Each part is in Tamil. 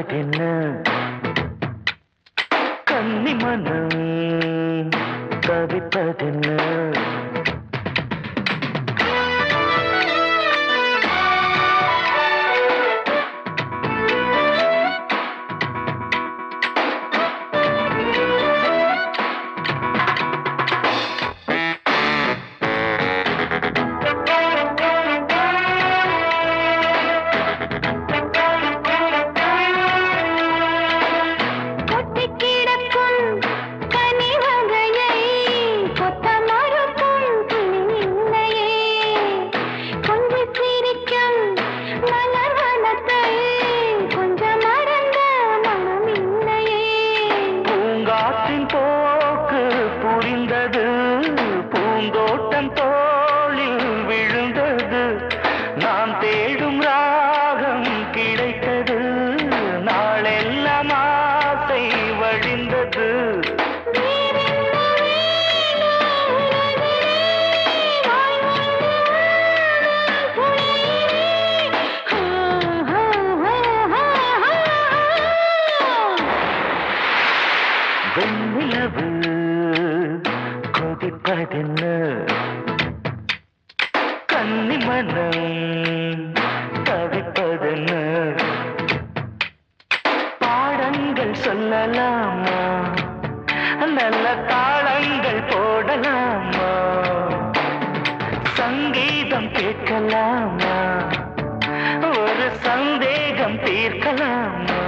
அழகென்ன கன்னி மனம் கவிப்பதென்ன உள்ளது வெண்ணிலவு கொதிப்பதென்ன? கன்னிமனம் தாளங்கள் சொல்லலாமா? நல்ல தாளங்கள் போடலாமா? சங்கீதம் கேட்கலாமா? ஒரு சந்தேகம் தீர்க்கலாமா?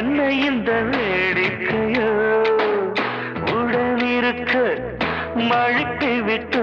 என்ன இந்த வேடிக்கையோ? உடனிருக்க மழுக்கி விட்டு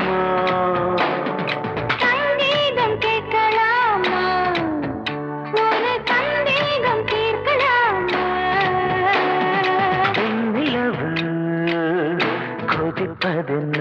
दिन